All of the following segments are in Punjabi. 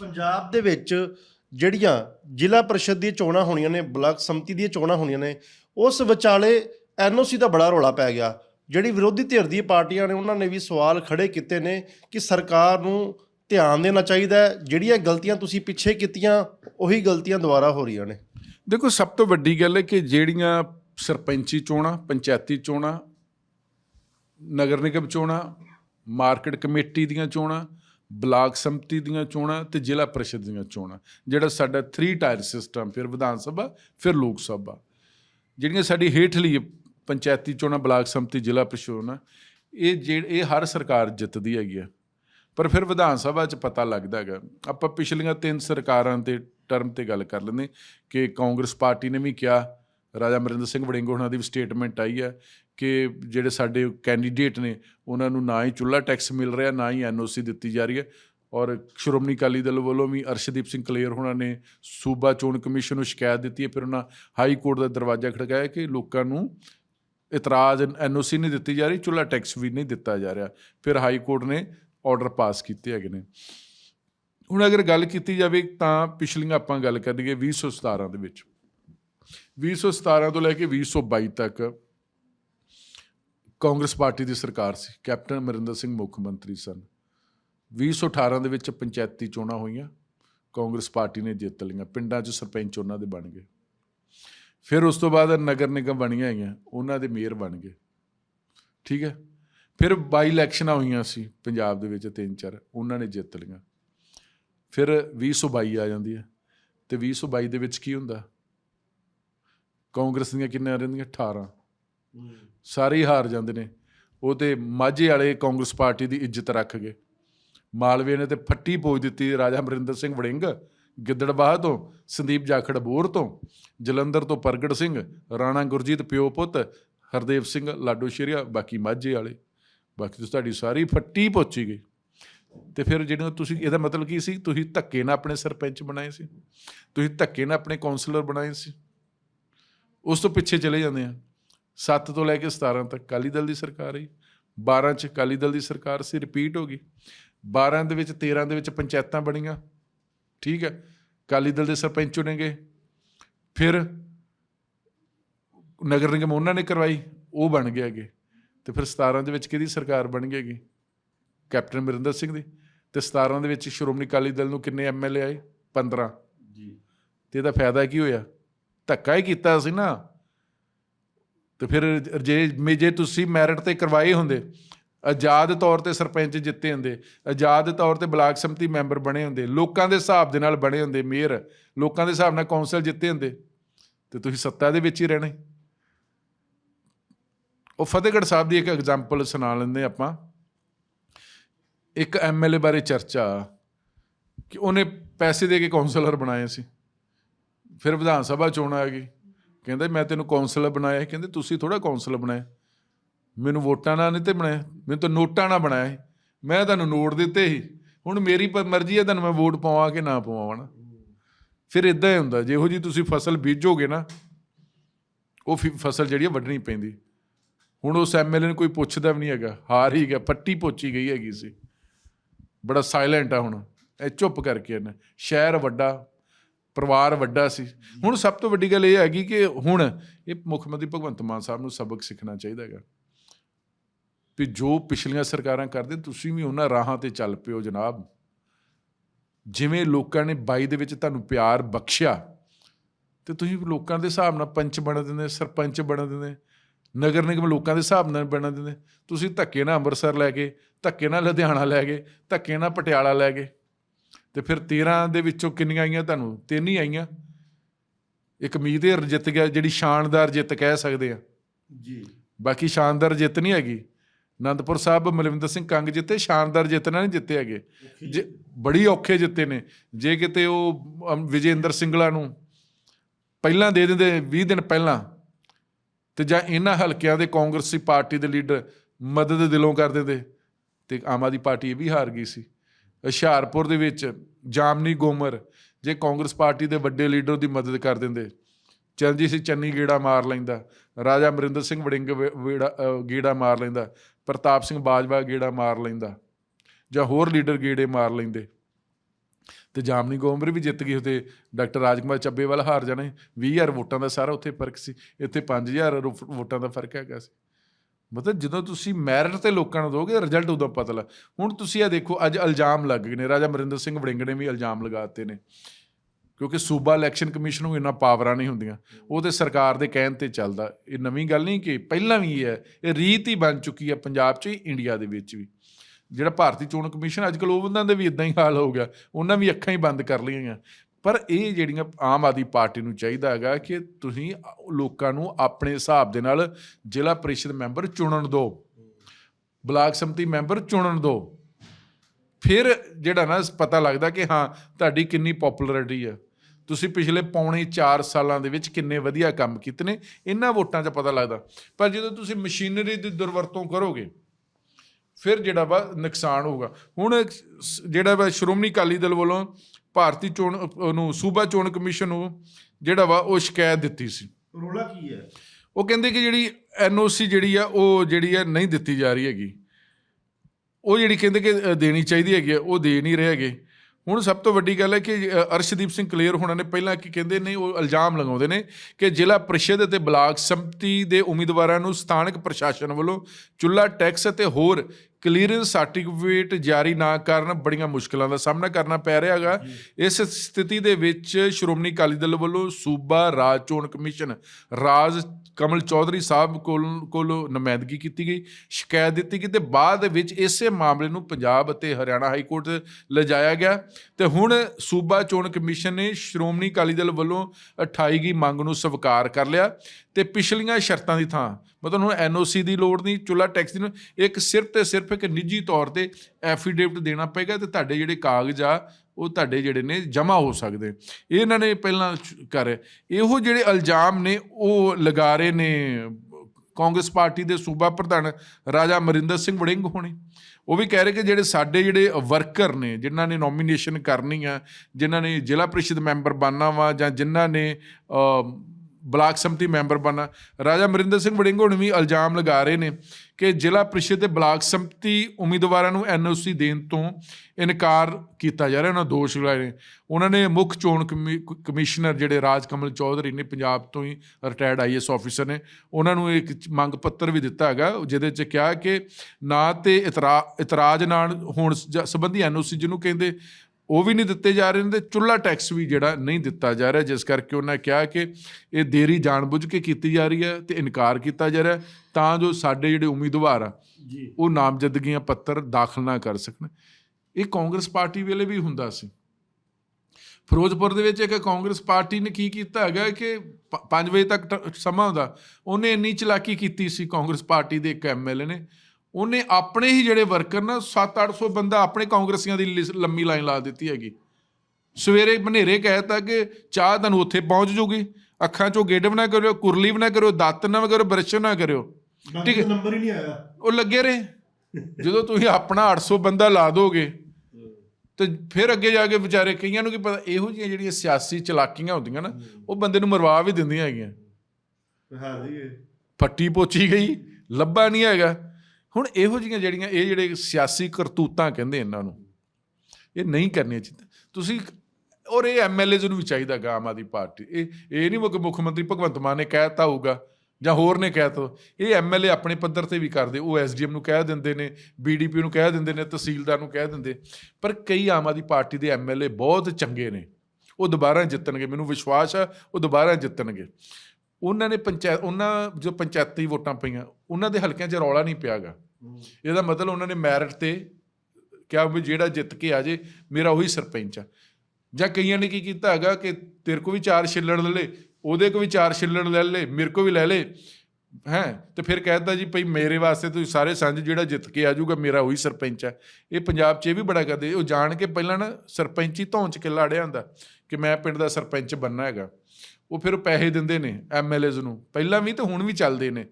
ਪੰਜਾਬ ਦੇ ਵਿੱਚ ਜਿਹੜੀਆਂ ਜ਼ਿਲ੍ਹਾ ਪਰਿਸ਼ਦ ਦੀਆਂ ਚੋਣਾਂ ਹੋਣੀਆਂ ਨੇ, ਬਲਾਕ ਸੰਮਤੀ ਦੀਆਂ ਚੋਣਾਂ ਹੋਣੀਆਂ ਨੇ, ਉਸ ਵਿਚਾਲੇ ਐਨਓਸੀ ਦਾ ਬੜਾ ਰੌਲਾ ਪੈ ਗਿਆ। ਜਿਹੜੀ ਵਿਰੋਧੀ ਧਿਰ ਦੀ ਪਾਰਟੀਆਂ ਨੇ, ਉਹਨਾਂ ਨੇ ਵੀ ਸਵਾਲ ਖੜੇ ਕੀਤੇ ਨੇ ਕਿ ਸਰਕਾਰ ਨੂੰ ਧਿਆਨ ਦੇਣਾ ਚਾਹੀਦਾ ਹੈ, ਜਿਹੜੀਆਂ ਗਲਤੀਆਂ ਤੁਸੀਂ ਪਿੱਛੇ ਕੀਤੀਆਂ, ਉਹੀ ਗਲਤੀਆਂ ਦੁਬਾਰਾ ਹੋ ਰਹੀਆਂ ਨੇ। ਦੇਖੋ, ਸਭ ਤੋਂ ਵੱਡੀ ਗੱਲ ਹੈ ਕਿ ਜਿਹੜੀਆਂ ਸਰਪੰਚੀ ਚੋਣਾਂ, ਪੰਚਾਇਤੀ ਚੋਣਾਂ, ਨਗਰ ਨਿਗਮ ਚੋਣਾਂ, ਮਾਰਕੀਟ ਕਮੇਟੀ ਦੀਆਂ ਚੋਣਾਂ ਬਲਾਕ ਸੰਮਤੀ ਦੀਆਂ ਚੋਣਾਂ ਤੇ ਜ਼ਿਲ੍ਹਾ ਪਰਿਸ਼ਦ ਦੀਆਂ ਚੋਣਾਂ, ਜਿਹੜਾ ਸਾਡਾ 3 ਟਾਇਰ ਸਿਸਟਮ ਫਿਰ ਵਿਧਾਨ ਸਭਾ, ਫਿਰ ਲੋਕ ਸਭਾ। ਜਿਹੜੀਆਂ ਸਾਡੀ ਹੇਠਲੀ ਪੰਚਾਇਤੀ ਚੋਣਾਂ, ਬਲਾਕ ਸੰਮਤੀ, ਜ਼ਿਲ੍ਹਾ ਪਰਿਸ਼ਦ ਚੋਣਾਂ ਇਹ ਜਿਹੜੇ ਇਹ ਹਰ ਸਰਕਾਰ ਜਿੱਤਦੀ ਹੈਗੀ ਆ। ਪਰ ਫਿਰ ਵਿਧਾਨ ਸਭਾ 'ਚ ਪਤਾ ਲੱਗਦਾ ਹੈਗਾ। ਆਪਾਂ ਪਿਛਲੀਆਂ ਤਿੰਨ ਸਰਕਾਰਾਂ ਤੇ ਟਰਮ ਤੇ ਗੱਲ ਕਰ ਲੈਂਦੇ ਕਿ ਕਾਂਗਰਸ ਪਾਰਟੀ ਨੇ ਵੀ ਕਿਹਾ, ਰਾਜਾ ਅਮਰਿੰਦਰ ਸਿੰਘ ਵੜਿੰਗ ਹੋਣਾ ਦੀ ਵੀ ਸਟੇਟਮੈਂਟ ਆਈ ਹੈ ਕਿ ਜਿਹੜੇ ਸਾਡੇ ਕੈਂਡੀਡੇਟ ਨੇ, ਉਹਨਾਂ ਨੂੰ ਨਾ ਹੀ ਚੁੱਲਾ ਟੈਕਸ ਮਿਲ ਰਿਹਾ, ਨਾ ਹੀ ਐਨਓਸੀ ਦਿੱਤੀ ਜਾ ਰਹੀ ਹੈ। ਔਰ ਸ਼੍ਰੋਮਣੀ ਅਕਾਲੀ ਦਲ ਵੱਲੋਂ ਵੀ ਅਰਸ਼ਦੀਪ ਸਿੰਘ ਕਲੇਰ ਹੋਣਾ ਨੇ ਸੂਬਾ ਚੋਣ ਕਮਿਸ਼ਨ ਨੂੰ ਸ਼ਿਕਾਇਤ ਦਿੱਤੀ ਹੈ। ਫਿਰ ਉਹਨਾਂ ਹਾਈ ਕੋਰਟ ਦਾ ਦਰਵਾਜ਼ਾ ਖੜਕਾਇਆ ਕਿ ਲੋਕਾਂ ਨੂੰ ਇਤਰਾਜ਼ ਐਨਓਸੀ ਨਹੀਂ ਦਿੱਤੀ ਜਾ ਰਹੀ ਚੁੱਲਾ ਟੈਕਸ ਵੀ ਨਹੀਂ ਦਿੱਤਾ ਜਾ ਰਿਹਾ। ਫਿਰ ਹਾਈ ਕੋਰਟ ਨੇ ਆਰਡਰ ਪਾਸ ਕੀਤੇ ਹੈਗੇ ਨੇ। ਹੁਣ ਅਗਰ ਗੱਲ ਕੀਤੀ ਜਾਵੇ ਤਾਂ ਪਿਛਲੀਆਂ ਆਪਾਂ ਗੱਲ ਕਰੀਏ 2017 ਦੇ ਵਿੱਚ। 2017 ਤੋਂ ਲੈ ਕੇ 2022 ਤੱਕ ਕਾਂਗਰਸ ਪਾਰਟੀ ਦੀ ਸਰਕਾਰ ਸੀ, ਕੈਪਟਨ ਅਮਰਿੰਦਰ ਸਿੰਘ ਮੁੱਖ ਮੰਤਰੀ ਸਨ। 2018 ਦੇ ਵਿੱਚ ਪੰਚਾਇਤੀ ਚੋਣਾਂ ਹੋਈਆਂ, ਕਾਂਗਰਸ ਪਾਰਟੀ ਨੇ ਜਿੱਤ ਲਈਆਂ, ਪਿੰਡਾਂ 'ਚ ਸਰਪੰਚ ਉਹਨਾਂ ਦੇ ਬਣ ਗਏ। ਫਿਰ ਉਸ ਤੋਂ ਬਾਅਦ ਨਗਰ ਨਿਗਮ ਬਣੀਆਂ ਹੈਗੀਆਂ ਉਹਨਾਂ ਦੇ ਮੇਅਰ ਬਣ ਗਏ। ਠੀਕ ਹੈ? ਫਿਰ ਬਾਈ ਇਲੈਕਸ਼ਨਾਂ ਹੋਈਆਂ ਸੀ ਪੰਜਾਬ ਦੇ ਵਿੱਚ ਤਿੰਨ ਚਾਰ, ਉਹਨਾਂ ਨੇ ਜਿੱਤ ਲਈਆਂ। ਫਿਰ 2022 ਆ ਜਾਂਦੀ ਹੈ, ਤੇ 2022 ਦੇ ਵਿੱਚ ਕੀ ਹੁੰਦਾ? ਕਾਂਗਰਸ ਦੀਆਂ ਕਿੰਨੀਆਂ ਰਹਿੰਦੀਆਂ? 18 ਸਾਰੇ ਹੀ ਹਾਰ ਜਾਂਦੇ ਨੇ। ਉਹ ਤੇ ਮਾਝੇ ਵਾਲੇ ਕਾਂਗਰਸ ਪਾਰਟੀ ਦੀ ਇੱਜ਼ਤ ਰੱਖ ਗਏ। ਮਾਲਵੇ ਨੇ ਤੇ ਫੱਟੀ ਪੋਜ ਦਿੱਤੀ ਰਾਜਾ ਅਮਰਿੰਦਰ ਸਿੰਘ ਵੜਿੰਗ ਗਿੱਦੜਬਾਹ ਤੋਂ, ਸੰਦੀਪ ਜਾਖੜ ਬੋਰ ਤੋਂ, ਜਲੰਧਰ ਤੋਂ ਪ੍ਰਗਟ ਸਿੰਘ, ਰਾਣਾ ਗੁਰਜੀਤ ਪਿਓ ਪੁੱਤ, ਹਰਦੇਵ ਸਿੰਘ ਲਾਡੋ ਸ਼ੇਰੀਆ, ਬਾਕੀ ਮਾਝੇ ਵਾਲੇ। ਬਾਕੀ ਤਾਂ ਤੁਹਾਡੀ ਸਾਰੀ ਫੱਟੀ ਪਹੁੰਚੀ ਗਈ। ਤੇ ਫਿਰ ਜਿਹੜੀਆਂ ਤੁਸੀਂ, ਇਹਦਾ ਮਤਲਬ ਕੀ ਸੀ? ਤੁਸੀਂ ਧੱਕੇ ਨਾਲ ਆਪਣੇ ਸਰਪੰਚ ਬਣਾਏ ਸੀ। ਤੁਸੀਂ ਧੱਕੇ ਨਾਲ ਆਪਣੇ ਕਾਉਂਸਲਰ ਬਣਾਏ ਸੀ। ਉਸ ਤੋਂ ਪਿੱਛੇ ਚਲੇ ਜਾਂਦੇ ਆ। 7 ਤੋਂ ਲੈ ਕੇ 17 ਤੱਕ ਕਾਲੀ ਦਲ ਦੀ ਸਰਕਾਰ ਆਈ 12 ਚ ਕਾਲੀ ਦਲ ਦੀ ਸਰਕਾਰ ਸੀ ਰਿਪੀਟ ਹੋ ਗਈ। 12 ਦੇ ਵਿੱਚ 13 ਦੇ ਵਿੱਚ ਪੰਚਾਇਤਾਂ ਬਣੀਆਂ ਠੀਕ ਹੈ ਕਾਲੀ ਦਲ ਦੇ ਸਰਪੰਚ ਚੁਣੇ ਗਏ। ਫਿਰ ਨਗਰ ਨਿਗਮ ਉਹਨਾਂ ਨੇ ਕਰਵਾਈ ਉਹ ਬਣ ਗਏ ਹੈਗੇ ਤੇ ਫਿਰ 17 ਦੇ ਵਿੱਚ ਕਿਹਦੀ ਸਰਕਾਰ ਬਣ ਗਈ ਹੈਗੀ ਕੈਪਟਨ ਅਮਰਿੰਦਰ ਸਿੰਘ ਦੀ। ਤੇ 17 ਦੇ ਵਿੱਚ ਸ਼੍ਰੋਮਣੀ ਅਕਾਲੀ ਦਲ ਨੂੰ ਕਿੰਨੇ ਐਮਐਲਏ ਆਏ? 15 ਜੀ। ਤੇ ਇਹਦਾ ਫਾਇਦਾ ਕੀ ਹੋਇਆ? ਧੱਕਾ ਹੀ ਕੀਤਾ ਸੀ ਨਾ। ਤੇ ਫਿਰ ਜੇ, ਮੇ- ਜੇ ਤੁਸੀਂ ਮੈਰਿਟ ਤੇ ਕਰਵਾਏ ਹੁੰਦੇ, ਆਜ਼ਾਦ ਤੌਰ ਤੇ ਸਰਪੰਚ ਜਿੱਤੇ ਹੁੰਦੇ, ਆਜ਼ਾਦ ਤੌਰ ਤੇ ਬਲਾਕ ਸੰਮਤੀ ਮੈਂਬਰ ਬਣੇ ਹੁੰਦੇ, ਲੋਕਾਂ ਦੇ ਹਿਸਾਬ ਦੇ ਨਾਲ ਬਣੇ ਹੁੰਦੇ ਮੇਅਰ, ਲੋਕਾਂ ਦੇ ਹਿਸਾਬ ਨਾਲ ਕੌਂਸਲ ਜਿੱਤੇ ਹੁੰਦੇ, ਤੇ ਤੁਸੀਂ ਸੱਤਾ ਦੇ ਵਿੱਚ ਹੀ ਰਹਿਣੇ। ਉਹ ਫਤਿਹਗੜ੍ਹ ਸਾਹਿਬ ਦੀ ਇੱਕ ਐਗਜ਼ਾਮਪਲ ਸੁਣਾ ਲੈਂਦੇ ਆਪਾਂ। ਇੱਕ ਐਮਐਲਏ ਬਾਰੇ ਚਰਚਾ, ਕਿ ਉਹਨੇ ਪੈਸੇ ਦੇ ਕੇ ਕੌਂਸਲਰ ਬਣਾਏ ਸੀ, ਫਿਰ ਵਿਧਾਨ ਸਭਾ ਚੋਣ ਆ ਗਈ। ਕਹਿੰਦੇ ਮੈਂ ਤੈਨੂੰ ਕਾਉਂਸਲਰ ਬਣਾਇਆ ਕਹਿੰਦੇ ਤੁਸੀਂ ਥੋੜਾ ਕਾਉਂਸਲਰ ਬਣਾਇਆ। ਮੈਨੂੰ ਵੋਟਾਂ ਨਾਲ ਨਹੀਂ ਤੇ ਬਣਾਇਆ। ਮੈਨੂੰ ਤਾਂ ਨੋਟਾਂ ਨਾਲ ਬਣਾਇਆ ਸੀ। ਮੈਂ ਤੁਹਾਨੂੰ ਨੋਟ ਦਿੱਤੇ ਸੀ। ਹੁਣ ਮੇਰੀ ਪ- ਮਰਜ਼ੀ ਹੈ ਤੁਹਾਨੂੰ ਮੈਂ ਵੋਟ ਪਾਵਾਂ ਕਿ ਨਾ ਪਾਵਾਂ ਨਾ। ਫਿਰ ਇਦਾਂ ਹੀ ਹੁੰਦਾ। ਜਿਹੋ ਜੀ ਤੁਸੀਂ ਫਸਲ ਬੀਜੋਗੇ ਨਾ, ਉਹ ਫਿਰ ਫਸਲ ਜਿਹੜੀ ਹੈ ਵੱਢਣੀ ਪੈਂਦੀ। ਹੁਣ ਉਸ ਐਮਐਲਏ ਨੂੰ ਕੋਈ ਪੁੱਛਦਾ ਵੀ ਨਹੀਂ ਹੈਗਾ। ਹਾਰ ਹੀ ਗਿਆ। ਪੱਟੀ ਪੋਚੀ ਗਈ ਹੈਗੀ ਸੀ। ਬੜਾ ਸਾਇਲੈਂਟ ਆ ਹੁਣ। ਇਹ ਚੁੱਪ ਕਰਕੇ ਇਹਨੇ। ਸ਼ਹਿਰ ਵੱਡਾ। ਪਰਿਵਾਰ ਵੱਡਾ ਸੀ। ਹੁਣ ਸਭ ਤੋਂ ਵੱਡੀ ਗੱਲ ਇਹ ਹੈਗੀ ਕਿ ਹੁਣ ਇਹ ਮੁੱਖ ਮੰਤਰੀ ਭਗਵੰਤ ਮਾਨ ਸਾਹਿਬ ਨੂੰ ਸਬਕ ਸਿੱਖਣਾ ਚਾਹੀਦਾ ਹੈਗਾ। ਵੀ ਜੋ ਪਿਛਲੀਆਂ ਸਰਕਾਰਾਂ ਕਰਦੇ, ਤੁਸੀਂ ਵੀ ਉਹਨਾਂ ਰਾਹਾਂ ਤੇ ਚੱਲ ਪਿਓ ਜਨਾਬ। ਜਿਵੇਂ ਲੋਕਾਂ ਨੇ 22 ਦੇ ਵਿੱਚ ਤੁਹਾਨੂੰ ਪਿਆਰ ਬਖਸ਼ਿਆ, ਤੇ ਤੁਸੀਂ ਲੋਕਾਂ ਦੇ ਹਿਸਾਬ ਨਾਲ ਪੰਚ ਬਣ ਦਿੰਦੇ, ਸਰਪੰਚ ਬਣ ਦਿੰਦੇ, ਨਗਰ ਨਿਗਮ ਲੋਕਾਂ ਦੇ ਹਿਸਾਬ ਨਾਲ ਬਣ ਦਿੰਦੇ। ਤੁਸੀਂ ਧੱਕੇ ਨਾਲ ਅੰਮ੍ਰਿਤਸਰ ਲੈ ਗਏ, ਧੱਕੇ ਨਾਲ ਲੁਧਿਆਣਾ ਲੈ ਗਏ, ਧੱਕੇ ਨਾਲ ਪਟਿਆਲਾ ਲੈ ਗਏ। ਤੇ ਫਿਰ 13 ਦੇ ਵਿੱਚੋਂ ਕਿੰਨੀਆਂ ਆਈਆਂ ਤੁਹਾਨੂੰ? ਤਿੰਨ ਹੀ ਆਈਆਂ। ਇੱਕ ਮੀਤੇਰ ਜਿੱਤ ਗਿਆ ਜਿਹੜੀ ਸ਼ਾਨਦਾਰ ਜਿੱਤ ਕਹਿ ਸਕਦੇ ਆ। ਜੀ। ਬਾਕੀ ਸ਼ਾਨਦਾਰ ਜਿੱਤ ਨਹੀਂ ਹੈਗੀ। ਆਨੰਦਪੁਰ ਸਾਹਿਬ ਮਲਵਿੰਦਰ ਸਿੰਘ ਕੰਗ ਜਿੱਤੇ ਸ਼ਾਨਦਾਰ ਜਿੱਤ ਨਾਲ ਨਹੀਂ ਜਿੱਤੇ ਹੈਗੇ। ਜੇ। ਬੜੀ ਔਖੇ ਜਿੱਤੇ ਨੇ। ਜੇ ਕਿਤੇ ਉਹ ਵਿਜੇਂਦਰ ਸਿੰਗਲਾ ਨੂੰ ਪਹਿਲਾਂ ਦੇ ਦਿੰਦੇ 20 ਦਿਨ ਪਹਿਲਾਂ ਤੇ ਜਾਂ ਇਹਨਾਂ ਹਲਕਿਆਂ ਦੇ ਕਾਂਗਰਸੀ ਪਾਰਟੀ ਦੇ ਲੀਡਰ ਮਦਦ ਦਿਲੋਂ ਕਰ ਦਿੰਦੇ ਤੇ ਆਮ ਆਦਮੀ ਪਾਰਟੀ ਇਹ ਵੀ ਹਾਰ ਗਈ ਸੀ। ਹੁਸ਼ਿਆਰਪੁਰ ਦੇ ਵਿੱਚ ਜਾਮਨੀ ਗੋਮਰ, ਜੇ ਕਾਂਗਰਸ ਪਾਰਟੀ ਦੇ ਵੱਡੇ ਲੀਡਰ ਦੀ ਮਦਦ ਕਰ ਦਿੰਦੇ। ਚਰਨਜੀਤ ਸਿੰਘ ਚੰਨੀ ਗੇੜਾ ਮਾਰ ਲੈਂਦਾ, ਰਾਜਾ ਅਮਰਿੰਦਰ ਸਿੰਘ ਵੜਿੰਗ ਵੇ- ਵੇੜਾ ਗੇੜਾ ਮਾਰ ਲੈਂਦਾ, ਪ੍ਰਤਾਪ ਸਿੰਘ ਬਾਜਵਾ ਗੇੜਾ ਮਾਰ ਲੈਂਦਾ, ਜਾਂ ਹੋਰ ਲੀਡਰ ਗੇੜੇ ਮਾਰ ਲੈਂਦੇ। ਤੇ ਜਾਮਨੀ ਗੋਮਰ ਵੀ ਜਿੱਤ ਗਈ ਉਤੇ ਡਾਕਟਰ ਰਾਜਕੁਮਾਰ ਚੱਬੇਵਾਲ ਹਾਰ ਜਾਣੇ 20000 ਵੋਟਾਂ ਦਾ ਸਾਰਾ ਉੱਥੇ ਫ਼ਰਕ ਸੀ, ਇੱਥੇ 5000 ਰੁ- ਵੋਟਾਂ ਦਾ ਫ਼ਰਕ ਹੈਗਾ ਸੀ। ਮਤਲਬ ਜਦੋਂ ਤੁਸੀਂ ਮੈਰਿਟ ਤੇ ਲੋਕਾਂ ਨੂੰ ਦੋਗੇ ਰਿਜ਼ਲਟ ਉਦੋਂ ਪਤਾ ਲੱਗ ਹੁਣ ਤੁਸੀਂ ਇਹ ਦੇਖੋ, ਅੱਜ ਇਲਜ਼ਾਮ ਲੱਗ ਗਏ ਨੇ। ਰਾਜਾ ਅਮਰਿੰਦਰ ਸਿੰਘ ਵੜਿੰਗ ਨੇ ਵੀ ਇਲਜ਼ਾਮ ਲਗਾਤੇ ਨੇ। ਕਿਉਂਕਿ ਸੂਬਾ ਇਲੈਕਸ਼ਨ ਕਮਿਸ਼ਨ ਨੂੰ ਇੰਨਾ ਪਾਵਰਾਂ ਨਹੀਂ ਹੁੰਦੀਆਂ। ਉਹ ਤੇ ਸਰਕਾਰ ਦੇ ਕਹਿਣ ਤੇ ਚੱਲਦਾ। ਇਹ ਨਵੀਂ ਗੱਲ ਨਹੀਂ ਕਿ ਪਹਿਲਾਂ ਵੀ ਇਹ ਹੈ। ਇਹ ਰੀਤ ਹੀ ਬਣ ਚੁੱਕੀ ਹੈ ਪੰਜਾਬ 'ਚ, ਇੰਡੀਆ ਦੇ ਵਿੱਚ ਵੀ। ਜਿਹੜਾ ਭਾਰਤੀ ਚੋਣ ਕਮਿਸ਼ਨ ਅੱਜ ਕੱਲ੍ਹ ਉਹਨਾਂ ਦੇ ਵੀ ਇਦਾਂ ਹੀ ਹਾਲ ਹੋ ਗਿਆ। ਉਹਨਾਂ ਵੀ ਅੱਖਾਂ ਹੀ ਬੰਦ ਕਰ ਲਈਆਂ ਪਰ ਇਹ ਜਿਹੜੀਆਂ ਆਮ ਆਦਮੀ ਪਾਰਟੀ ਨੂੰ ਚਾਹੀਦਾ ਹੈਗਾ ਕਿ ਤੁਸੀਂ ਲੋਕਾਂ ਨੂੰ ਆਪਣੇ ਹਿਸਾਬ ਦੇ ਨਾਲ ਜ਼ਿਲ੍ਹਾ ਪ੍ਰੀਸ਼ਦ ਮੈਂਬਰ ਚੁਣਨ ਦਿਓ, ਬਲਾਕ ਸੰਮਤੀ ਮੈਂਬਰ ਚੁਣਨ ਦਿਓ। ਫਿਰ ਜਿਹੜਾ ਨਾ ਪਤਾ ਲੱਗਦਾ ਕਿ ਹਾਂ, ਤੁਹਾਡੀ ਕਿੰਨੀ ਪਪੂਲੈਰਿਟੀ ਹੈ। ਤੁਸੀਂ ਪਿਛਲੇ ਪੌਣੇ 4 ਸਾਲਾਂ ਦੇ ਵਿੱਚ ਕਿੰਨੇ ਵਧੀਆ ਕੰਮ ਕੀਤੇ ਨੇ, ਇਹਨਾਂ ਵੋਟਾਂ 'ਚ ਪਤਾ ਲੱਗਦਾ। ਪਰ ਜਦੋਂ ਤੁਸੀਂ ਮਸ਼ੀਨਰੀ ਦੀ ਦੁਰਵਰਤੋਂ ਕਰੋਗੇ, ਫਿਰ ਜਿਹੜਾ ਵਾ ਨੁਕਸਾਨ ਹੋਊਗਾ। ਹੁਣ ਜਿਹੜਾ ਵਾ ਸ਼੍ਰੋਮਣੀ ਅਕਾਲੀ ਦਲ ਵੱਲੋਂ ਭਾਰਤੀ ਚੋਣ ਉਹਨੂੰ ਸੂਬਾ ਚੋਣ ਕਮਿਸ਼ਨ ਨੂੰ ਜਿਹੜਾ ਵਾ ਉਹ ਸ਼ਿਕਾਇਤ ਦਿੱਤੀ ਸੀ। ਰੋਲਾ ਕੀ ਹੈ? ਉਹ ਕਹਿੰਦੇ ਕਿ ਜਿਹੜੀ ਐਨਓਸੀ ਜਿਹੜੀ ਆ ਉਹ ਜਿਹੜੀ ਆ ਨਹੀਂ ਦਿੱਤੀ ਜਾ ਰਹੀ ਹੈਗੀ। ਉਹ ਜਿਹੜੀ ਕਹਿੰਦੇ ਕਿ ਦੇਣੀ ਚਾਹੀਦੀ ਹੈਗੀ ਉਹ ਦੇ ਨਹੀਂ ਰਹੇ ਹੈਗੇ। ਹੁਣ ਸਭ ਤੋਂ ਵੱਡੀ ਗੱਲ ਹੈ ਕਿ ਅਰਸ਼ਦੀਪ ਸਿੰਘ ਕਲੀਅਰ ਹੋਣਾ ਨੇ ਪਹਿਲਾਂ ਕੀ ਕਹਿੰਦੇ ਨੇ ਉਹ ਇਲਜ਼ਾਮ ਲਗਾਉਂਦੇ ਨੇ ਕਿ ਜ਼ਿਲ੍ਹਾ ਪ੍ਰੀਸ਼ਦ ਅਤੇ ਬਲਾਕ ਸੰਮਤੀ ਦੇ ਉਮੀਦਵਾਰਾਂ ਨੂੰ ਸਥਾਨਕ ਪ੍ਰਸ਼ਾਸਨ ਵੱਲੋਂ ਚੁੱਲਾ ਟੈਕਸ ਅਤੇ ਹੋਰ ਕਲੀਅਰੈਂਸ ਸਰਟੀਫਿਕੇਟ ਜਾਰੀ ਨਾ ਕਰਨ ਬੜੀਆਂ ਮੁਸ਼ਕਲਾਂ ਦਾ ਸਾਹਮਣਾ ਕਰਨਾ ਪੈ ਰਿਹਾ ਹੈਗਾ। ਇਸ ਸਥਿਤੀ ਦੇ ਵਿੱਚ ਸ਼੍ਰੋਮਣੀ ਅਕਾਲੀ ਦਲ ਵੱਲੋਂ ਸੂਬਾ ਰਾਜ ਚੋਣ ਕਮਿਸ਼ਨ ਰਾਜ ਕਮਲ ਚੌਧਰੀ ਸਾਹਿਬ ਕੋਲ ਕੋਲ ਨੁਮਾਇੰਦਗੀ ਕੀਤੀ ਗਈ ਸ਼ਿਕਾਇਤ ਦਿੱਤੀ ਗਈ ਤੇ ਬਾਅਦ ਵਿੱਚ ਇਸੇ ਮਾਮਲੇ ਨੂੰ ਪੰਜਾਬ ਅਤੇ ਹਰਿਆਣਾ ਹਾਈ ਕੋਰਟ ਲਿਜਾਇਆ ਗਿਆ। ਤੇ ਹੁਣ ਸੂਬਾ ਚੋਣ ਕਮਿਸ਼ਨ ਨੇ ਸ਼੍ਰੋਮਣੀ ਅਕਾਲੀ ਦਲ ਵੱਲੋਂ 28 ਗਈ ਮੰਗ ਨੂੰ ਸਵੀਕਾਰ ਕਰ ਲਿਆ। ਤੇ ਪਿਛਲੀਆਂ ਸ਼ਰਤਾਂ ਦੀ ਥਾਂ। ਮਤਲਬ ਹੁਣ ਐਨਓਸੀ ਦੀ ਲੋੜ ਨਹੀਂ ਚੁੱਲਾ ਟੈਕਸ ਦੀ ਲੋੜ, ਇੱਕ ਸਿਰਫ ਤੇ ਸਿਰਫ ਇੱਕ ਨਿੱਜੀ ਤੌਰ ਤੇ ਐਫੀਡੇਵਿਟ ਦੇਣਾ ਪਏਗਾ ਤੇ ਤੁਹਾਡੇ ਜਿਹੜੇ ਕਾਗਜ਼ ਆ ਉਹ ਤੁਹਾਡੇ ਜਿਹੜੇ ਨੇ ਜਮ੍ਹਾਂ ਹੋ ਸਕਦੇ। ਇਹਨਾਂ ਨੇ ਪਹਿਲਾਂ ਕਰ। ਇਹੋ ਜਿਹੜੇ ਇਲਜ਼ਾਮ ਨੇ ਉਹ ਲਗਾ ਰਹੇ ਨੇ ਕਾਂਗਰਸ ਪਾਰਟੀ ਦੇ ਸੂਬਾ ਪ੍ਰਧਾਨ ਰਾਜਾ ਅਮਰਿੰਦਰ ਸਿੰਘ ਵੜਿੰਗ ਹੋਣੇ। ਉਹ ਵੀ ਕਹਿ ਰਹੇ ਕਿ ਜਿਹੜੇ ਸਾਡੇ ਜਿਹੜੇ ਵਰਕਰ ਨੇ ਜਿਨ੍ਹਾਂ ਨੇ ਨੋਮੀਨੇਸ਼ਨ ਕਰਨੀ ਆ ਜਿਨ੍ਹਾਂ ਨੇ ਜ਼ਿਲ੍ਹਾ ਪ੍ਰੀਸ਼ਦ ਮੈਂਬਰ ਬਣਨਾ ਵਾ ਜਾਂ ਜਿਨ੍ਹਾਂ ਨੇ ਬਲਾਕ ਸੰਮਤੀ ਮੈਂਬਰ ਬਣਨਾ ਰਾਜਾ ਅਮਰਿੰਦਰ ਸਿੰਘ ਵੜਿੰਗ ਹੁਣ ਵੀ ਇਲਜ਼ਾਮ ਲਗਾ ਰਹੇ ਨੇ ਕਿ ਜ਼ਿਲ੍ਹਾ ਪ੍ਰੀਸ਼ਦ ਤੇ ਬਲਾਕ ਸੰਮਤੀ ਉਮੀਦਵਾਰਾਂ ਨੂੰ ਐਨਓਸੀ ਦੇਣ ਤੋਂ ਇਨਕਾਰ ਕੀਤਾ ਜਾ ਰਿਹਾ। ਉਹਨਾਂ ਦੋਸ਼ ਲਗਾਏ ਨੇ। ਉਹਨਾਂ ਨੇ ਮੁੱਖ ਚੋਣ ਕਮੀ- ਕਮਿਸ਼ਨਰ ਜਿਹੜੇ ਰਾਜ ਕਮਲ ਚੌਧਰੀ ਨੇ ਪੰਜਾਬ ਤੋਂ ਹੀ ਰਿਟਾਇਰਡ ਆਈਐਸ ਆਫੀਸਰ ਨੇ, ਉਹਨਾਂ ਨੂੰ ਇੱਕ ਮੰਗ ਪੱਤਰ ਵੀ ਦਿੱਤਾ ਹੈਗਾ, ਜਿਹਦੇ 'ਚ ਕਿਹਾ ਕਿ ਨਾ ਤੇ ਇਤਰਾ, ਇਤਰਾਜ਼ ਨਾਲ ਹੋਣ ਜ- ਸੰਬੰਧੀ ਐਨਓਸੀ ਜਿਹਨੂੰ ਕਹਿੰਦੇ ਉਹ ਵੀ ਨਹੀਂ ਦਿੱਤੇ ਜਾ ਰਹੇ ਨੇ ਤੇ ਚੁੱਲਾ ਟੈਕਸ ਵੀ ਜਿਹੜਾ ਨਹੀਂ ਦਿੱਤਾ ਜਾ ਰਿਹਾ ਜਿਸ ਕਰਕੇ ਉਹਨਾਂ ਕਿਹਾ ਕਿ ਇਹ ਦੇਰੀ ਜਾਣਬੁੱਝ ਕੇ ਕੀਤੀ ਜਾ ਰਹੀ ਹੈ ਤੇ ਇਨਕਾਰ ਕੀਤਾ ਜਾ ਰਿਹਾ ਤਾਂ ਜੋ ਸਾਡੇ ਜਿਹੜੇ ਉਮੀਦਵਾਰ ਆ ਜੀ। ਉਹ ਨਾਮਜ਼ਦਗੀਆਂ ਪੱਤਰ ਦਾਖਲ ਨਾ ਕਰ ਸਕਣ। ਇਹ ਕਾਂਗਰਸ ਪਾਰਟੀ ਵੇਲੇ ਵੀ ਹੁੰਦਾ ਸੀ। ਫਿਰੋਜ਼ਪੁਰ ਦੇ ਵਿੱਚ ਇੱਕ ਕਾਂਗਰਸ ਪਾਰਟੀ ਨੇ ਕੀ ਕੀਤਾ ਹੈਗਾ ਕਿ 5 ਵਜੇ ਤੱਕ ਸਮਾਂ ਹੁੰਦਾ ਉਹਨੇ ਇੰਨੀ ਚਲਾਕੀ ਕੀਤੀ ਸੀ ਕਾਂਗਰਸ ਪਾਰਟੀ ਦੇ ਇੱਕ ਐਮਐਲਏ ਨੇ। ਉਹਨੇ ਆਪਣੇ ਹੀ ਜਿਹੜੇ ਵਰਕਰ ਨਾ 7-800 ਬੰਦਾ ਆਪਣੇ ਕਾਂਗਰਸੀਆਂ ਦੀ ਲਿਸ- ਲੰਮੀ ਲਾਈਨ ਲਾ ਦਿੱਤੀ ਹੈਗੀ। ਸਵੇਰੇ ਬਨੇਰੇ ਕਹਿਤਾ ਕਿ ਚਾਹ ਤੁਹਾਨੂੰ ਉੱਥੇ ਪਹੁੰਚ ਜੂਗੀ। ਅੱਖਾਂ ਚੋਂ ਗੇਟ ਵੀ ਨਾ ਕਰਿਓ ਕੁਰਲੀ ਵੀ ਨਾ ਕਰਿਓ ਦਾਤ ਨਾ ਕਰਿਓ ਬਰਸ਼ ਨਾ ਕਰਿਓ। ਠੀਕ ਹੈ? ਨੰਬਰ ਹੀ ਨਹੀਂ ਆਇਆ। ਉਹ ਲੱਗੇ ਰਹੇ। ਜਦੋਂ ਤੁਸੀਂ ਆਪਣਾ 800 ਬੰਦਾ ਲਾ ਦੋਗੇ ਤੇ ਫਿਰ ਅੱਗੇ ਜਾ ਕੇ ਵਿਚਾਰੇ ਕਈਆਂ ਨੂੰ ਕੀ ਪਤਾ ਇਹੋ ਜਿਹੀਆਂ ਜਿਹੜੀਆਂ ਸਿਆਸੀ ਚਲਾਕੀਆਂ ਹੁੰਦੀਆਂ ਨਾ ਉਹ ਬੰਦੇ ਨੂੰ ਮਰਵਾ ਵੀ ਦਿੰਦੀਆਂ ਹੈਗੀਆਂ। ਹਾਂ ਜੀ ਫੱਟੀ ਪੋਚੀ ਗਈ ਲੱਭਾ ਨਹੀਂ ਹੈਗਾ। ਹੁਣ ਇਹੋ ਜਿਹੀਆਂ ਜਿਹੜੀਆਂ, ਇਹ ਜਿਹੜੇ ਸਿਆਸੀ ਕਰਤੂਤਾਂ ਕਹਿੰਦੇ ਇਹਨਾਂ ਨੂੰ, ਇਹ ਨਹੀਂ ਕਰਨੀਆਂ ਚਾਹੀਦੀਆਂ। ਤੁਸੀਂ ਔਰ ਇਹ ਐਮਐਲਏਜ਼ ਨੂੰ ਵੀ ਚਾਹੀਦਾ ਗਾ, ਆਮ ਆਦਮੀ ਪਾਰਟੀ, ਇਹ ਇਹ ਨਹੀਂ ਕਿ ਮੁੱਖ ਮੰਤਰੀ ਭਗਵੰਤ ਮਾਨ ਨੇ ਕਹਿਤਾ ਹੋਊਗਾ, ਜਾਂ ਹੋਰ ਨੇ ਕਹਿਤਾ ਇਹ ਐਮਐਲਏ ਆਪਣੇ ਪੱਧਰ ਤੇ ਵੀ ਕਰਦੇ, ਉਹ ਐਸਡੀਐਮ ਨੂੰ ਕਹਿ ਦਿੰਦੇ ਨੇ ਬੀਡੀਪੀ ਨੂੰ ਕਹਿ ਦਿੰਦੇ ਨੇ, ਤਹਿਸੀਲਦਾਰ ਨੂੰ ਕਹਿ ਦਿੰਦੇ। ਪਰ ਕਈ ਆਮ ਆਦਮੀ ਪਾਰਟੀ ਦੇ ਐਮਐਲਏ ਬਹੁਤ ਚੰਗੇ ਨੇ। ਉਹ ਦੁਬਾਰਾ ਜਿੱਤਣਗੇ, ਮੈਨੂੰ ਵਿਸ਼ਵਾਸ ਆ, ਉਹ ਦੁਬਾਰਾ ਜਿੱਤਣਗੇ। ਉਹਨਾਂ ਨੇ ਪੰਚਾਇਤ ਉਹਨਾਂ ਜੋ ਪੰਚਾਇਤੀ ਵੋਟਾਂ ਪਈਆਂ ਉਹਨਾਂ ਦੇ ਹਲਕਿਆਂ 'ਚ ਰੌਲਾ ਨਹੀਂ ਪਿਆਗਾ। ਇਹਦਾ ਮਤਲਬ ਉਹਨਾਂ ਨੇ ਮੈਰਿਟ ਤੇ ਕਿਹਾ ਵੀ ਜਿਹੜਾ ਜਿੱਤ ਕੇ ਆ ਜੇ ਮੇਰਾ ਉਹੀ ਸਰਪੰਚ ਆ। ਜਾਂ ਕਈਆਂ ਨੇ ਕੀ ਕੀਤਾ ਹੈਗਾ ਕਿ ਤੇਰੇ ਕੋ ਵੀ ਚਾਰ ਛਿੱਲੜ ਲੈ ਲੇ ਉਹਦੇ ਕੋ ਵੀ ਚਾਰ ਛਿੱਲੜ ਲੈ ਲੇ ਮੇਰੇ ਕੋ ਵੀ ਲੈ ਲੇ ਹੈ? ਤੇ ਫਿਰ ਕਹਿਤਾ ਜੀ ਭਈ ਮੇਰੇ ਵਾਸਤੇ ਤੁਸੀਂ ਸਾਰੇ ਸੰਜ ਜਿਹੜਾ ਜਿੱਤ ਕੇ ਆ ਜਾਊਗਾ ਮੇਰਾ ਉਹੀ ਸਰਪੰਚ ਆ। ਇਹ ਪੰਜਾਬ 'ਚ ਇਹ ਵੀ ਬੜਾ ਕਰਦੇ ਉਹ ਜਾਣ ਕੇ ਪਹਿਲਾਂ ਨਾ ਸਰਪੰਚੀ ਧੌਣ 'ਚ ਕਿੱਲਾ ਅੜਿਆ ਹੁੰਦਾ ਕਿ ਮੈਂ ਪਿੰਡ ਦਾ ਸਰਪੰਚ ਬੰਨਾ ਹੈਗਾ। ਉਹ ਫਿਰ ਪੈਸੇ ਦਿੰਦੇ ਨੇ ਐਮਐਲਏਜ਼ ਨੂੰ। ਪਹਿਲਾਂ ਵੀ ਤੇ ਹੁਣ ਵੀ ਚੱਲਦੇ ਨੇ।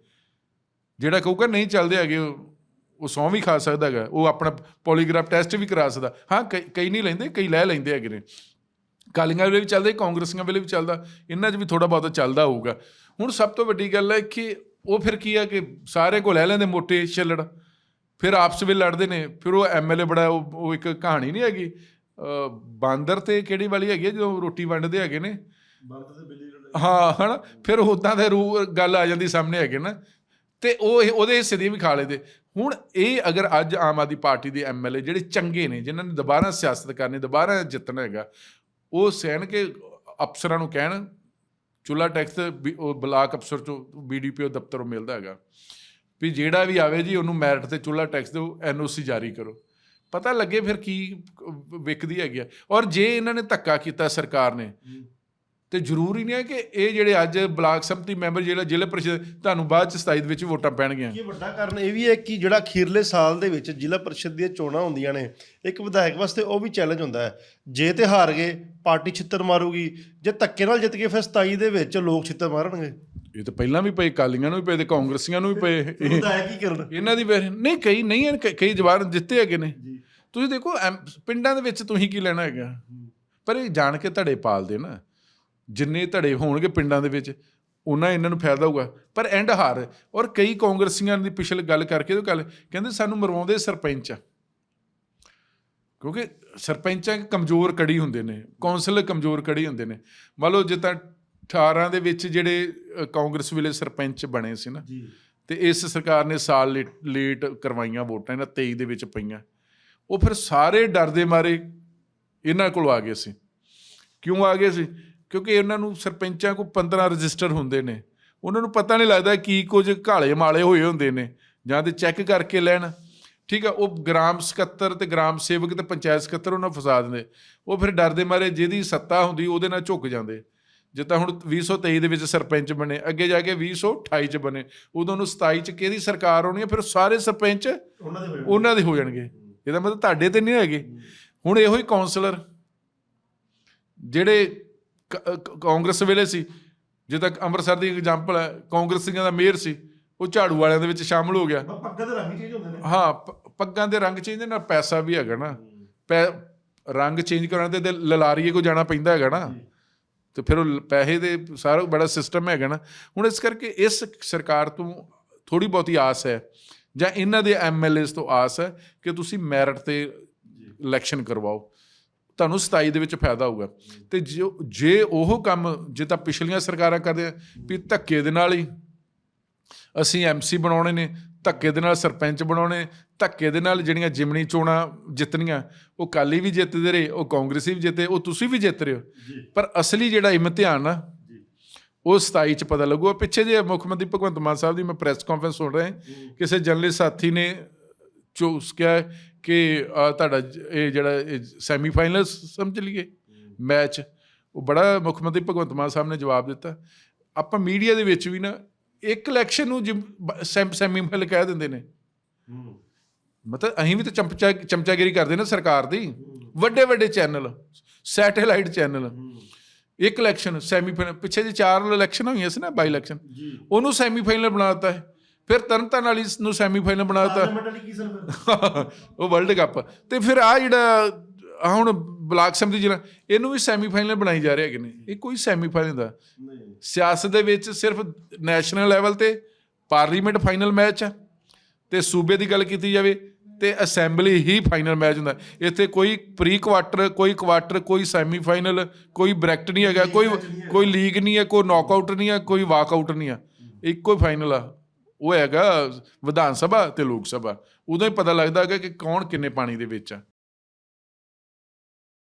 ਜਿਹੜਾ ਕਹੂਗਾ ਨਹੀਂ ਚੱਲਦੇ ਹੈਗੇ, ਉਹ ਉਹ ਵੀ ਖਾ ਸਕਦਾ ਹੈਗਾ। ਉਹ ਆਪਣਾ ਪੋਲੀਗ੍ਰਾਫ ਟੈਸਟ ਵੀ ਕਰਾ ਸਕਦਾ। ਹਾਂ, ਕਈ ਕਈ ਨਹੀਂ ਲੈਂਦੇ, ਕਈ ਲੈ ਲੈਂਦੇ ਹੈਗੇ ਨੇ। ਕਾਲੀਆਂ ਵੇਲੇ ਵੀ ਚੱਲਦੇ, ਕਾਂਗਰਸੀਆਂ ਵੇਲੇ ਵੀ ਚੱਲਦਾ। ਇਹਨਾਂ 'ਚ ਵੀ ਥੋੜਾ ਬਹੁਤਾ ਚੱਲਦਾ ਹੋਊਗਾ। ਹੁਣ ਸਭ ਤੋਂ ਵੱਡੀ ਗੱਲ ਹੈ ਕਿ ਉਹ ਫਿਰ ਕੀ ਆ ਕਿ ਸਾਰੇ ਕੋ ਲੈ ਲੈਂਦੇ ਮੋਟੇ ਛੱਲੜ। ਫਿਰ ਆਪਸ ਵਿੱਚ ਲੜਦੇ ਨੇ। ਫਿਰ ਉਹ ਐਮਐਲਏ ਬੜਾ ਉਹ ਉਹ ਇੱਕ ਕਹਾਣੀ ਨਹੀਂ ਹੈਗੀ। ਬਾਂਦਰ ਤੇ ਕਿਹੜੀ ਵਾਲੀ ਹੈਗੀ ਹੈ ਜਦੋਂ ਰੋਟੀ ਵੰਡਦੇ ਹੈਗੇ ਨੇ? ਬੰਦ ਤੇ ਬਿੱਲੀ ਹਾਂ, ਹਨਾ? ਫਿਰ ਉਦਾਂ ਦੇ ਰੂ ਗੱਲ ਆ ਜਾਂਦੀ ਸਾਹਮਣੇ ਹੈਗੇ ਨਾ। ਤੇ ਉਹ ਉਹਦੇ ਹਿੱਸੇ ਦੀ ਵੀ ਖਾ ਲੈਦੇ। ਹੁਣ ਇਹ ਅਗਰ ਅੱਜ ਆਮ ਆਦਮੀ ਪਾਰਟੀ ਦੇ ਐਮਐਲਏ ਜਿਹੜੇ ਚੰਗੇ ਨੇ, ਜਿਨ੍ਹਾਂ ਨੇ ਦੁਬਾਰਾ ਸਿਆਸਤ ਕਰਨੀ, ਦੁਬਾਰਾ ਜਿੱਤਣਾ ਹੈਗਾ, ਉਹ ਸਹਿਣ ਕੇ ਅਫਸਰਾਂ ਨੂੰ ਕਹਿਣ ਚੁੱਲਾ ਟੈਕਸ ਵੀ ਉਹ ਬਲਾਕ ਅਫਸਰ ਚੋਂ ਬੀਡੀਪੀਓ ਦਫ਼ਤਰੋਂ ਮਿਲਦਾ ਹੈਗਾ। ਵੀ ਜਿਹੜਾ ਵੀ ਆਵੇ ਜੀ, ਉਹਨੂੰ ਮੈਰਿਟ ਤੇ ਚੁੱਲਾ ਟੈਕਸ ਦਿਓ ਐਨਓਸੀ ਜਾਰੀ ਕਰੋ। ਪਤਾ ਲੱਗੇ ਫਿਰ ਕੀ ਵਿਕਦੀ ਹੈਗੀ ਆ। ਔਰ ਜੇ ਇਹਨਾਂ ਨੇ ਧੱਕਾ ਕੀਤਾ ਸਰਕਾਰ ਨੇ ਤੇ ਜ਼ਰੂਰੀ ਨਹੀਂ ਹੈ ਕਿ ਇਹ ਜਿਹੜੇ ਅੱਜ ਬਲਾਕ ਸੰਮਤੀ ਮੈਂਬਰ ਜਿਹੜਾ ਜ਼ਿਲ੍ਹਾ ਪ੍ਰੀਸ਼ਦ ਤੁਹਾਨੂੰ ਬਾਅਦ ਚ 27 ਦੇ ਵਿੱਚ ਵੋਟਾਂ ਪੈਣਗੀਆਂ। ਇਹ ਵੱਡਾ ਕਾਰਨ ਇਹ ਵੀ ਹੈ ਕਿ ਜਿਹੜਾ ਅਖੀਰਲੇ ਸਾਲ ਦੇ ਵਿੱਚ ਜ਼ਿਲ੍ਹਾ ਪਰਿਸ਼ਦ ਦੀਆਂ ਚੋਣਾਂ ਹੁੰਦੀਆਂ ਨੇ ਇੱਕ ਵਿਧਾਇਕ ਵਾਸਤੇ ਉਹ ਵੀ ਚੈਲੰਜ ਹੁੰਦਾ ਹੈ। ਜੇ ਤੇ ਹਾਰ ਗਏ ਪਾਰਟੀ ਛਿੱਤਰ ਮਾਰੂਗੀ ਜੇ ਧੱਕੇ ਨਾਲ ਜਿੱਤ ਗਏ ਫਿਰ 27 ਦੇ ਵਿੱਚ ਲੋਕ ਛਿੱਤਰ ਮਾਰਨਗੇ। ਇਹ ਤਾਂ ਪਹਿਲਾਂ ਵੀ ਪਏ ਕਾਲੀਆਂ ਨੂੰ ਵੀ ਪਏ ਤੇ ਕਾਂਗਰਸੀਆਂ ਨੂੰ ਵੀ ਪਏ। ਇਹ- ਵਿਧਾਇਕ ਕੀ ਕਰਨ? ਇਹਨਾਂ ਦੀ ਨਹੀਂ ਕਈ ਨਹੀਂ ਕਈ- ਜਵਾਨ ਜਿੱਤੇ ਹੈਗੇ ਨੇ। ਤੁਸੀਂ ਦੇਖੋ ਪਿੰਡਾਂ ਦੇ ਵਿੱਚ ਤੁਸੀਂ ਕੀ ਲੈਣਾ ਹੈਗਾ? ਪਰ ਇਹ ਜਾਣ ਕੇ ਧੜੇ ਪਾਲਦੇ ਨਾ। ਜਿੰਨੇ ਧੜੇ ਹੋਣਗੇ ਪਿੰਡਾਂ ਦੇ ਵਿੱਚ ਉਹਨਾਂ ਇਹਨਾਂ ਨੂੰ ਫਾਇਦਾ ਹੋਊਗਾ। ਪਰ ਐਂਡ ਹਾਰ ਔਰ ਕਈ ਕਾਂਗਰਸੀਆਂ ਦੀ ਪਿਛਲੇ ਗੱਲ ਕਰਕੇ ਉਹ ਗੱਲ ਕਹਿੰਦੇ ਸਾਨੂੰ ਮਰਵਾਉਂਦੇ ਸਰਪੰਚ। ਆ ਕਿਉਂਕਿ ਸਰਪੰਚਾਂ ਕਮਜ਼ੋਰ ਕੜੀ ਹੁੰਦੇ ਨੇ ਕੌਂਸਲ ਕਮਜ਼ੋਰ ਕੜੀ ਹੁੰਦੇ ਨੇ। ਮੰਨ ਲਓ ਜੇ ਤਾਂ 18 ਦੇ ਵਿੱਚ ਜਿਹੜੇ ਕਾਂਗਰਸ ਵੇਲੇ ਸਰਪੰਚ ਬਣੇ ਸੀ ਨਾ ਤੇ ਇਸ ਸਰਕਾਰ ਨੇ ਸਾਲ ਲੇਟ ਲੇਟ ਕਰਵਾਈਆਂ ਵੋਟਾਂ ਇਹਨਾਂ 23 ਦੇ ਵਿੱਚ ਪਈਆਂ। ਉਹ ਫਿਰ ਸਾਰੇ ਡਰਦੇ ਮਾਰੇ ਇਹਨਾਂ ਕੋਲ ਆ ਗਏ ਸੀ। ਕਿਉਂ ਆ ਗਏ ਸੀ? ਕਿਉਂਕਿ ਇਹਨਾਂ ਨੂੰ ਸਰਪੰਚਾਂ ਕੋਲ 15 ਰਜਿਸਟਰ ਹੁੰਦੇ ਨੇ। ਉਹਨਾਂ ਨੂੰ ਪਤਾ ਨਹੀਂ ਲੱਗਦਾ ਕੀ ਕੁਝ ਘਾਲੇ ਮਾਲੇ ਹੋਏ ਹੁੰਦੇ ਨੇ। ਜਾਂ ਤੇ ਚੈੱਕ ਕਰਕੇ ਲੈਣ। ਠੀਕ ਆ ਉਹ ਗ੍ਰਾਮ ਸਕੱਤਰ ਤੇ ਗ੍ਰਾਮ ਸੇਵਕ ਤੇ ਪੰਚਾਇਤ ਸਕੱਤਰ ਉਹਨਾਂ ਫਸਾ ਦਿੰਦੇ। ਉਹ ਫਿਰ ਡਰਦੇ ਮਾਰੇ ਜਿਹਦੀ ਸੱਤਾ ਹੁੰਦੀ ਉਹਦੇ ਨਾਲ ਝੁਕ ਜਾਂਦੇ। ਜਿੱਦਾਂ ਹੁਣ 2023 ਦੇ ਵਿੱਚ ਸਰਪੰਚ ਬਣੇ ਅੱਗੇ ਜਾ ਕੇ 2028 ਚ ਬਣੇ। ਉਦੋਂ ਨੂੰ 27 ਚ ਕਿਹਦੀ ਸਰਕਾਰ ਆਉਣੀ ਹੈ ਫਿਰ ਸਾਰੇ ਸਰਪੰਚ ਉਹਨਾਂ ਦੇ ਉਹਨਾਂ ਹੋ ਜਾਣਗੇ। ਇਹਦਾ ਮਤਲਬ ਤੁਹਾਡੇ ਤੇ ਨਹੀਂ ਹੈਗੇ। ਹੁਣ ਇਹੋ ਹੀ ਕਾਉਂਸਲਰ ਜਿਹੜੇ ਕਾਂਗਰਸ ਵੇਲੇ ਸੀ। ਜੇ ਤੱਕ ਅੰਮ੍ਰਿਤਸਰ ਦੀ ਐਗਜ਼ਾਮਪਲ ਹੈ ਕਾਂਗਰਸੀਆਂ ਦਾ ਮੇਅਰ ਸੀ ਉਹ ਝਾੜੂ ਵਾਲਿਆਂ ਦੇ ਵਿੱਚ ਸ਼ਾਮਲ ਹੋ ਗਿਆ। ਪੱਗਾਂ ਦੇ ਰੰਗ ਚੇਂਜ ਹੁੰਦੇ ਨੇ। ਹਾਂ ਪੱਗਾਂ ਦੇ ਰੰਗ ਚੇਂਜ ਨਾਲ ਪੈਸਾ ਵੀ ਹੈਗਾ ਨਾ। ਪੈ ਰੰਗ ਚੇਂਜ ਕਰਨ ਤੇ ਤੇ ਲਲਾਰੀਏ ਕੋ ਜਾਣਾ ਪੈਂਦਾ ਹੈਗਾ ਨਾ। ਤੇ ਫਿਰ ਉਹ ਪੈਸੇ ਦੇ ਸਾਰਾ ਬੜਾ ਸਿਸਟਮ ਹੈਗਾ ਨਾ। ਹੁਣ ਇਸ ਕਰਕੇ ਇਸ ਸਰਕਾਰ ਤੋਂ ਥੋੜੀ ਬਹੁਤੀ ਆਸ ਹੈ ਜਾਂ ਇਹਨਾਂ ਦੇ ਐਮਐਲਏਸ ਤੋਂ ਆਸ ਹੈ ਕਿ ਤੁਸੀਂ ਮੈਰਿਟ ਤੇ ਇਲੈਕਸ਼ਨ ਕਰਵਾਓ। ਤੁਹਾਨੂੰ 27 ਦੇ ਵਿੱਚ ਫਾਇਦਾ ਹੋਊਗਾ। ਤੇ ਜੋ ਜੇ ਉਹ ਕੰਮ ਜੇ ਤਾਂ ਪਿਛਲੀਆਂ ਸਰਕਾਰਾਂ ਕਰਦੇ ਵੀ ਧੱਕੇ ਦੇ ਨਾਲ ਹੀ ਅਸੀਂ ਐਮਸੀ ਬਣਾਉਣੇ ਨੇ ਧੱਕੇ ਦੇ ਨਾਲ ਸਰਪੰਚ ਬਣਾਉਣੇ ਧੱਕੇ ਦੇ ਨਾਲ ਜਿਹੜੀਆਂ ਜਿਮਣੀ ਚੋਣਾਂ ਜਿੱਤਣੀਆਂ ਉਹ ਕਾਲੀ ਵੀ ਜਿੱਤਦੇ ਰਹੇ ਉਹ ਕਾਂਗਰਸੀ ਵੀ ਜਿੱਤੇ ਉਹ ਤੁਸੀਂ ਵੀ ਜਿੱਤ ਰਹੇ ਹੋ। ਪਰ ਅਸਲੀ ਜਿਹੜਾ ਇਮਤਿਹਾਨ ਆ ਉਹ 27 ਚ ਪਤਾ ਲੱਗੂਗਾ। ਪਿੱਛੇ ਜੇ ਮੁੱਖ ਮੰਤਰੀ ਭਗਵੰਤ ਮਾਨ ਸਾਹਿਬ ਦੀ ਮੈਂ ਪ੍ਰੈਸ ਕਾਨਫਰੰਸ ਸੁਣ ਰਿਹਾ ਕਿਸੇ ਜਰਨਲਿਸਟ ਸਾਥੀ ਨੇ ਚੂਸ ਕਿਹਾ ਕਿ ਤੁਹਾਡਾ ਇਹ ਜਿਹੜਾ ਸੈਮੀ ਫਾਈਨਲ ਸਮਝ ਲਈਏ? ਮੈਚ। ਉਹ ਬੜਾ ਮੁੱਖ ਮੰਤਰੀ ਭਗਵੰਤ ਮਾਨ ਸਾਹਿਬ ਨੇ ਜਵਾਬ ਦਿੱਤਾ। ਆਪਾਂ ਮੀਡੀਆ ਦੇ ਵਿੱਚ ਵੀ ਨਾ ਇੱਕ ਇਲੈਕਸ਼ਨ ਨੂੰ ਸੈਮੀ ਫਾਈਨਲ ਕਹਿ ਦਿੰਦੇ ਨੇ। ਮਤਲਬ ਅਸੀਂ ਵੀ ਤਾਂ ਚਮਚਾ ਚਮਚਾਗਿਰੀ ਕਰਦੇ ਨਾ ਸਰਕਾਰ ਦੀ। ਵੱਡੇ ਵੱਡੇ ਚੈਨਲ ਸੈਟੇਲਾਈਟ ਚੈਨਲ। ਇੱਕ ਇਲੈਕਸ਼ਨ ਸੈਮੀਫਾਈਨਲ ਪਿੱਛੇ ਜੇ ਚਾਰ ਇਲੈਕਸ਼ਨ ਹੋਈਆਂ ਸੀ ਨਾ ਬਾਈ ਇਲੈਕਸ਼ਨ ਉਹਨੂੰ ਸੈਮੀਫਾਈਨਲ ਬਣਾ ਦਿੱਤਾ ਹੈ। ਫਿਰ ਤਰਨਤਾਰਨ ਵਾਲੀ ਨੂੰ ਸੈਮੀਫਾਈਨਲ ਬਣਾ ਦਿੱਤਾ ਕੀ ਉਹ ਵਰਲਡ ਕੱਪ ਤੇ ਫਿਰ ਆ ਜਿਹੜਾ ਹੁਣ ਬਲਾਕ ਸਮਿਤੀ ਜਿਹੜਾ ਇਹਨੂੰ ਵੀ ਸੈਮੀਫਾਈਨਲ ਬਣਾਈ ਜਾ ਰਹੇ ਹੈਗੇ ਨੇ ਇਹ ਕੋਈ ਸੈਮੀਫਾਈਨਲ ਦਾ। ਨਹੀਂ। ਸਿਆਸਤ ਦੇ ਵਿੱਚ ਸਿਰਫ ਨੈਸ਼ਨਲ ਲੈਵਲ ਤੇ ਪਾਰਲੀਮੈਂਟ ਫਾਈਨਲ ਮੈਚ ਆ। ਤੇ ਸੂਬੇ ਦੀ ਗੱਲ ਕੀਤੀ ਜਾਵੇ ਤੇ ਅਸੈਂਬਲੀ ਹੀ ਫਾਈਨਲ ਮੈਚ ਹੁੰਦਾ। ਇੱਥੇ ਕੋਈ ਪ੍ਰੀ ਕੁਆਟਰ ਕੋਈ ਕੁਆਟਰ ਕੋਈ ਸੈਮੀਫਾਈਨਲ ਕੋਈ ਬ੍ਰੈਕਟ ਨਹੀਂ ਹੈਗਾ ਕੋਈ ਕੋਈ ਲੀਗ ਨਹੀਂ ਹੈ ਕੋਈ ਨੌਕਆਊਟ ਨਹੀਂ ਹੈ ਕੋਈ ਵਾਕਆਊਟ ਨਹੀਂ ਆ ਇੱਕੋ ਹੀ ਫਾਈਨਲ ਆ। ਉਹ ਹੈਗਾ ਵਿਧਾਨ ਸਭਾ ਤੇ ਲੋਕ ਸਭਾ। ਉਦੋਂ ਹੀ ਪਤਾ ਲੱਗਦਾ ਹੈਗਾ ਕਿ ਕੌਣ ਕਿੰਨੇ ਪਾਣੀ ਦੇ ਵਿੱਚ ਆ।